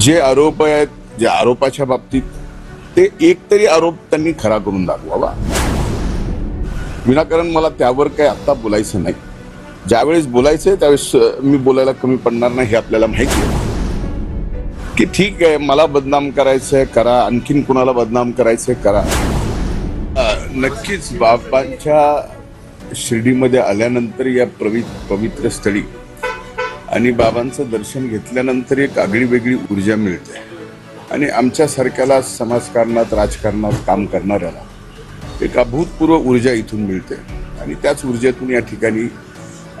जे आरोप आहेत जे आरोपाच्या बाबतीत ते एक तरी आरोप त्यांनी खरा करून दाखवावा. विनाकारण मला त्यावर काही आत्ता बोलायचं नाही. ज्यावेळेस बोलायचं आहे त्यावेळेस मी बोलायला कमी पडणार नाही हे आपल्याला माहिती आहे. की ठीक आहे मला बदनाम करायचंय करा. आणखीन कुणाला बदनाम करायचंय करा. नक्कीच बाबांच्या शिर्डीमध्ये आल्यानंतर या प्रवि पवित्र स्थळी आणि बाबांचं दर्शन घेतल्यानंतर एक आगळी वेगळी ऊर्जा मिळते. आणि आमच्यासारख्याला समाजकारणात राजकारणात काम करणाऱ्याला एक अभूतपूर्व ऊर्जा इथून मिळते. आणि त्याच ऊर्जेतून या ठिकाणी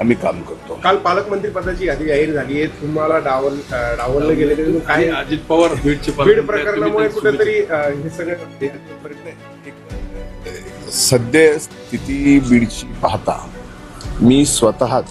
आम्ही काम करतो. काल पालकमंत्री पदाची यादी जाहीर झाली आहे. तुम्हाला डावल अं, डावललं गेले तरी काय अजित पवार बीड प्रकरणामुळे कुठेतरी हे सगळं सद्य स्थिती बीडची पाहता मी स्वतःच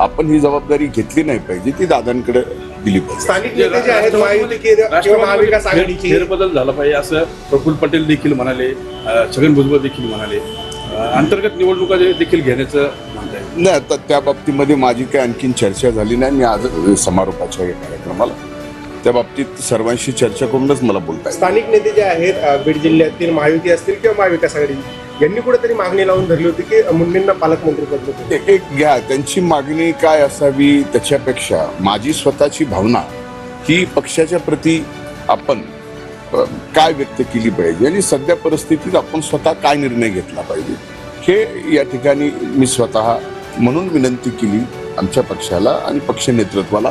आपण ही जबाबदारी घेतली नाही पाहिजे ती दादांकडे दिली पाहिजे. फेरबदल झाला पाहिजे असं प्रफुल्ल पटेल देखील म्हणाले छगन भुजबळ देखील म्हणाले. अंतर्गत निवडणुका जे- देखील घेण्याचं नाही आता त्या बाबतीमध्ये माझी काही आणखीन चर्चा झाली नाही. मी आज समारोपाच्या या कार्यक्रमाला त्या बाबतीत सर्वांशी चर्चा करूनच मला बोलता येईल. स्थानिक नेते जे आहेत बीड जिल्ह्यातील महायुती असतील किंवा महाविकास आघाडी यांनी कुठेतरी मागणी लावून धरली होती की मुंडेंना पालकमंत्री पद एक एक घ्या त्यांची मागणी काय असावी त्याच्यापेक्षा माझी स्वतःची भावना ही पक्षाच्या प्रती आपण काय व्यक्त केली पाहिजे आणि सध्या परिस्थितीत आपण स्वतः काय निर्णय घेतला पाहिजे. हे या ठिकाणी मी स्वतः म्हणून विनंती केली आमच्या पक्षाला आणि पक्ष नेतृत्वाला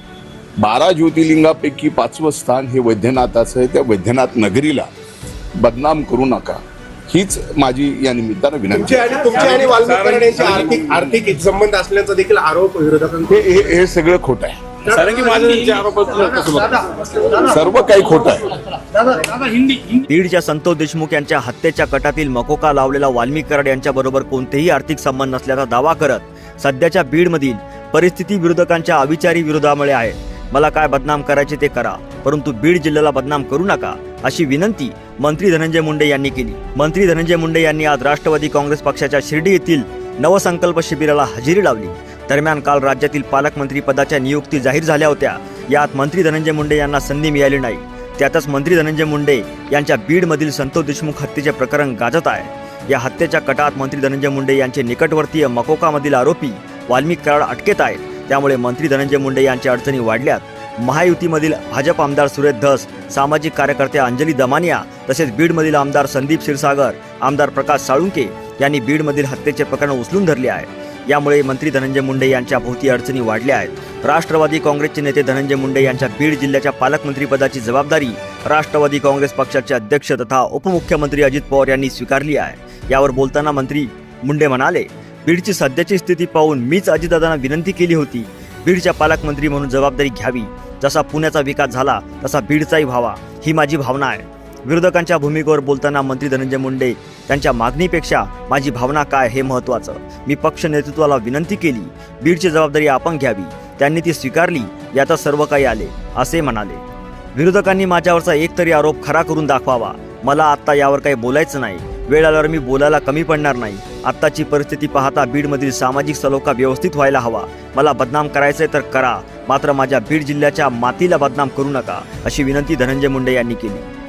बारा ज्योतिर्लिंगापैकी पाचवं स्थान हे वैद्यनाथाचं आहे. त्या वैद्यनाथ नगरीला बदनाम करू नका. हीच माझी या निमित्तानं विनंती आर्थिक आर्थिक संबंध असल्याचा देखील आरोप विरोधकांचे हे हे- हे सगळं खोटं आहे? सर्व काही खोटं आहे. बीडच्या संतोष देशमुख यांच्या हत्येच्या कटातील मकोका लावलेला वाल्मिक कराड यांच्या बरोबर कोणतेही आर्थिक संबंध नसल्याचा दावा करत सध्याच्या बीडमधील परिस्थिती विरोधकांच्या अविचारी विरोधामुळे आहे. मला काय बदनाम करायचे ते करा. परंतु बीड जिल्ह्याला बदनाम करू नका अशी विनंती मंत्री धनंजय मुंडे यांनी केली. मंत्री धनंजय मुंडे यांनी आज राष्ट्रवादी काँग्रेस पक्षाच्या शिर्डी येथील नवसंकल्प शिबिराला हजेरी लावली. दरम्यान काल राज्यातील पालकमंत्री पदाच्या नियुक्ती जाहीर झाल्या होत्या. यात मंत्री धनंजय मुंडे यांना संधी मिळाली नाही. त्यातच मंत्री धनंजय मुंडे यांच्या बीडमधील संतोष देशमुख हत्येचे प्रकरण गाजत आहे. या हत्येच्या कटात मंत्री धनंजय मुंडे यांचे निकटवर्तीय मकोकामधील आरोपी वाल्मिक कराड अटकेत आहेत. त्यामुळे मंत्री धनंजय मुंडे यांच्या अडचणी वाढल्यात. महायुतीमधील भाजप आमदार सुरेश धस सामाजिक कार्यकर्त्या अंजली दमानिया तसेच बीडमधील आमदार संदीप क्षीरसागर आमदार प्रकाश साळुंके यांनी बीडमधील हत्येचे प्रकरण उचलून धरले आहे. यामुळे मंत्री धनंजय मुंडे यांच्या भोवती अडचणी वाढल्या आहेत. राष्ट्रवादी काँग्रेसचे नेते धनंजय मुंडे यांच्या बीड जिल्ह्याच्या पालकमंत्रीपदाची जबाबदारी राष्ट्रवादी काँग्रेस पक्षाचे अध्यक्ष तथा उपमुख्यमंत्री अजित पवार यांनी स्वीकारली आहे. यावर बोलताना मंत्री मुंडे म्हणाले बीडची सध्याची स्थिती पाहून मीच अजितदादांना विनंती केली होती. बीडच्या पालकमंत्री म्हणून जबाबदारी घ्यावी. जसा पुण्याचा विकास झाला तसा बीडचाही व्हावा ही माझी भावना आहे. विरोधकांच्या भूमिकेवर बोलताना मंत्री धनंजय मुंडे त्यांच्या मागणीपेक्षा माझी भावना काय हे महत्त्वाचं. मी पक्ष नेतृत्वाला विनंती केली. बीडची जबाबदारी आपण घ्यावी. त्यांनी ती स्वीकारली याचा सर्व काही आले असे म्हणाले. विरोधकांनी माझ्यावरचा एक तरी आरोप खरा करून दाखवावा. मला आत्ता यावर काही बोलायचं नाही. वेळ आल्यावर मी बोलायला कमी पडणार नाही. आत्ताची परिस्थिती पाहता बीडमधील सामाजिक सलोखा व्यवस्थित व्हायला हवा. मला बदनाम करायचंय तर करा. मात्र माझ्या बीड जिल्ह्याच्या मातीला बदनाम करू नका अशी विनंती धनंजय मुंडे यांनी केली.